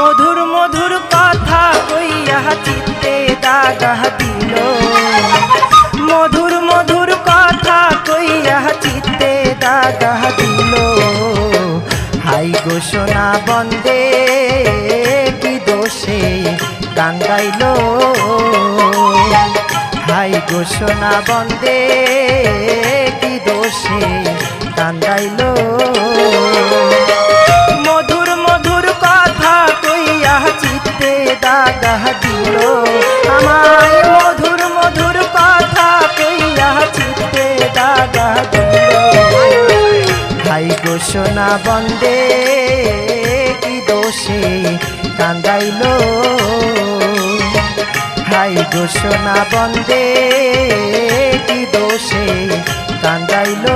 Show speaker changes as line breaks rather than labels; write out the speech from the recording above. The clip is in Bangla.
মধুর মধুর কথা কইয়া চিত্তে দাগা দিল। মধুর মধুর কথা কইয়া চিত্তে দাগা দিল। হাই সোনা বন্দে, কি দোষে কান্দাইল হাই গো সোনা বন্দে, কি দোষে কান্দাইল মধুর চিত্তে দাগা দিল। আমায় মধুর মধুর কথা কইয়া চিত্তে দাগা দিল। ভাই সোনা বন্দে, কি দোষে কান্দাইল। ভাই সোনা বন্দে, কি দোষে কান্দাইল।